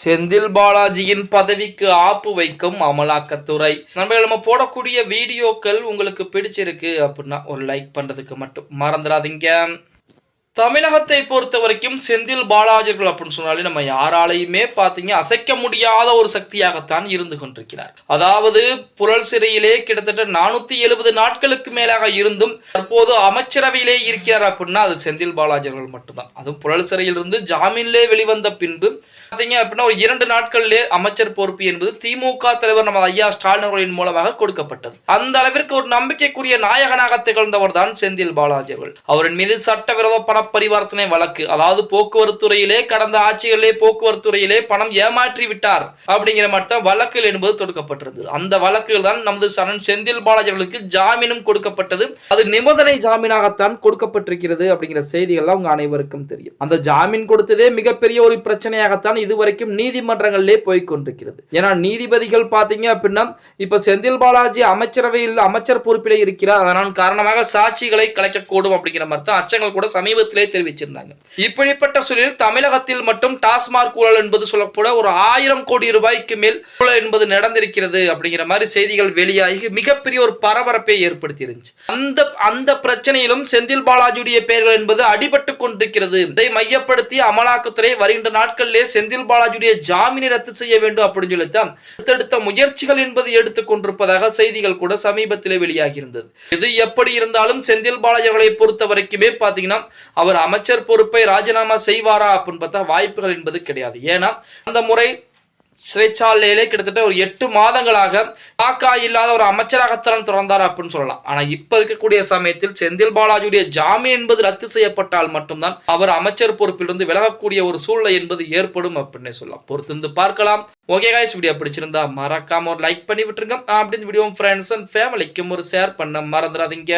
செந்தில் பாலாஜியின் பதவிக்கு ஆப்பு வைக்கும் அமலாக்கத்துறை. நம்ம நம்ம போடக்கூடிய வீடியோக்கள் உங்களுக்கு பிடிச்சிருக்கு அப்படின்னா ஒரு லைக் பண்றதுக்கு மட்டும் மறந்துடாதீங்க. தமிழகத்தை பொறுத்த வரைக்கும் செந்தில் பாலாஜர்கள் அப்படின்னு சொன்னாலே நம்ம யாராலையுமே பார்த்தீங்க அசைக்க முடியாத ஒரு சக்தியாகத்தான் இருந்து கொண்டிருக்கிறார். அதாவது புழல் சிறையிலே கிட்டத்தட்ட நானூத்தி எழுபது நாட்களுக்கு மேலாக இருந்தும் தற்போது அமைச்சரவையிலே இருக்கிறார் அப்படின்னா அது செந்தில் பாலாஜர்கள் மட்டும்தான். அதுவும் புழல் சிறையிலிருந்து ஜாமீன்லே வெளிவந்த பின்பு பார்த்தீங்க அப்படின்னா ஒரு இரண்டு நாட்களிலே அமைச்சர் பொறுப்பு என்பது திமுக தலைவர் நம்ம ஐயா ஸ்டாலின் அவர்களின் மூலமாக கொடுக்கப்பட்டது. அந்த அளவிற்கு ஒரு நம்பிக்கைக்குரிய நாயகனாக திகழ்ந்தவர் தான் செந்தில் பாலாஜர்கள் அவரின் மீது சட்டவிரோத பண பரிவர்த்தனை வழக்கு. அதாவது போக்குவரத்து துறையிலே கடந்த ஆட்சிகளிலே போக்குவரத்து துறையிலே பணம் ஏமாற்றி விட்டார் அப்படிங்கிற மாதிரி தான் வழக்குகள் என்பது தொடுக்கப்பட்டிருந்தது. அந்த வழக்குகள் தான் நமது சரண் செந்தில் பாலாஜி அவர்களுக்கு ஜாமீனும் கொடுக்கப்பட்டது. அது நிபந்தனை ஜாமீனாகத்தான் கொடுக்கப்பட்டிருக்கிறது அப்படிங்கிற செய்திகள்லாம் உங்க அனைவருக்கும் தெரியும். அந்த ஜாமீன் கொடுத்ததே மிகப்பெரிய ஒரு பிரச்சனையாகத்தான் இதுவரைக்கும் நீதிமன்றங்களிலே போய்கொண்டிருக்கிறது ஏன்னா நீதிபதிகள் பார்த்தீங்க அப்படின்னா இப்ப செந்தில் பாலாஜி அமைச்சரவையில் அமைச்சர் பொறுப்பிலே இருக்கிறார். அதனால் காரணமாக சாட்சிகளை கலைக்கக்கூடும் அப்படிங்கிற மாதிரி தான் அச்சங்கள் கூட சமீபத்தில் கருத்துக்களை தெரிவிச்சிருந்தாங்க. இப்படிப்பட்ட சூழலில் தமிழகத்தில் மட்டும் டாஸ்மாக் ஊழல் என்பது சொல்லக்கூட ஒரு ஆயிரம் கோடி ரூபாய்க்கு மேல் ஊழல் என்பது நடந்திருக்கிறது அப்படிங்கிற மாதிரி செய்திகள் வெளியாகி மிகப்பெரிய ஒரு பரபரப்பை ஏற்படுத்தி இருந்துச்சு அந்த அந்த பிரச்சனையிலும் செந்தில் பாலாஜியுடைய பெயர்கள் என்பது அடிபட்டு கொண்டிருக்கிறது. இதை மையப்படுத்தி அமலாக்கத்துறை வருகின்ற நாட்களிலே செந்தில் பாலாஜியுடைய ஜாமீனை ரத்து செய்ய வேண்டும் அப்படின்னு சொல்லித்தான் அடுத்தடுத்த முயற்சிகள் என்பது எடுத்துக் கொண்டிருப்பதாக செய்திகள் கூட சமீபத்திலே வெளியாகி இருந்தது இது எப்படி இருந்தாலும் செந்தில் பாலாஜி அவர்களை பொறுத்த வரைக்குமே பாத்தீங்கன்னா அவர் அமைச்சர் பொறுப்பை ராஜினாமா செய்வாரா அப்படின்னு பார்த்தா வாய்ப்புகள் என்பது கிடையாது. ஏன்னா அந்த முறை சிறைச்சாலையிலே கிட்டத்தட்ட ஒரு எட்டு மாதங்களாக தாக்கா இல்லாத ஒரு அமைச்சராகத்தான் தொடர்ந்தார் அப்படின்னு சொல்லலாம். ஆனா இப்ப இருக்கக்கூடிய சமயத்தில் செந்தில் பாலாஜியுடைய ஜாமீன் என்பது ரத்து செய்யப்பட்டால் மட்டும்தான் அவர் அமைச்சர் பொறுப்பிலிருந்து விலகக்கூடிய ஒரு சூழ்நிலை என்பது ஏற்படும் அப்படின்னு சொல்லலாம். பொறுத்திருந்து பார்க்கலாம். ஓகே காய்ஸ் வீடியோ பிடிச்சிருந்தா மறக்காம ஒரு லைக் பண்ணி விட்டுருங்க. அப்படின்னு வீடியோ ஃப்ரெண்ட்ஸ் அண்ட் ஃபேமிலிக்கும் ஒரு ஷேர் பண்ண மறந்துடாதீங்க.